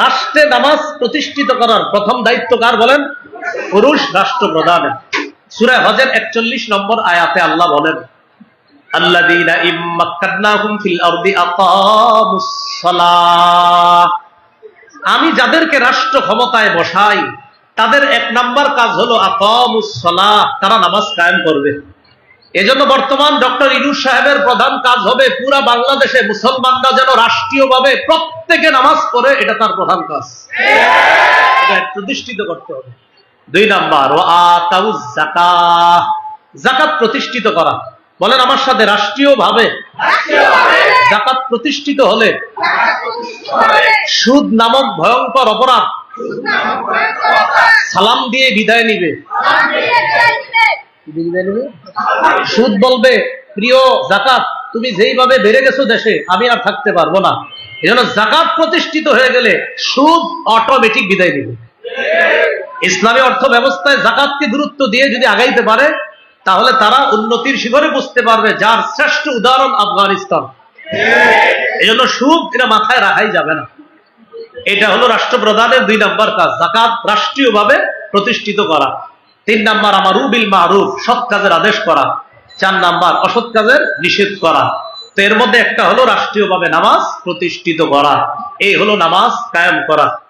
রাষ্ট্রে নামাজ প্রতিষ্ঠিত করার প্রথম দায়িত্ব কার বলেন? পুরুষ রাষ্ট্রপ্রধানের সুরা হজের একচল্লিশ নম্বর আয়াতে আল্লাহ বলেন আমি যাদেরকে রাষ্ট্র ক্ষমতায় বসাই, তাদের এক নাম্বার কাজ হলো আকামুস তারা নামাজ কায়েম করবে। এজন্য বর্তমান ডক্টর ইনুস সাহেবের প্রধান কাজ হবে পুরা বাংলাদেশে মুসলমানরা যেন রাষ্ট্রীয়ভাবে প্রত্যেকে নামাজ পড়ে, এটা তার প্রধান কাজ। প্রতিষ্ঠিত করতে হবে। দুই নাম্বার ও আতাউজ জাকাত জাকাত প্রতিষ্ঠিত করা। বলেন আমার সাথে রাষ্ট্রীয়ভাবে। জাকাত প্রতিষ্ঠিত হলে সুদ নামক ভয়ঙ্কর অপরাধ সালাম দিয়ে বিদায় নিবে। সুদ বলবে, প্রিয় জাকাত তুমি যেইভাবে বেড়ে গেছো দেশে, আমি আর থাকতে পারব না। এজন্য জাকাত প্রতিষ্ঠিত হয়ে গেলে সুদ অটোমেটিক বিদায় দিবে ইসলামী অর্থ ব্যবস্থায় জাকাতকে গুরুত্ব দিয়ে যদি আগাইতে পারে, তাহলে তারা উন্নতির শিখরে বুঝতে পারবে যার শ্রেষ্ঠ উদাহরণ আফগানিস্তান। এই জন্য সুদ এটা মাথায় রাখাই যাবে না। এটা হলো রাষ্ট্রপ্রধানের দুই নম্বর কাজ জাকাত রাষ্ট্রীয়ভাবে প্রতিষ্ঠিত করা। তিন নাম্বার আমার উবিল মারুফ, সৎ কাজের আদেশ করা। চার নাম্বার, অসৎ কাজের নিষেধ করা। তো এর মধ্যে একটা হলো রাষ্ট্রীয়ভাবে নামাজ প্রতিষ্ঠিত করা। এই হলো নামাজ কায়েম করা।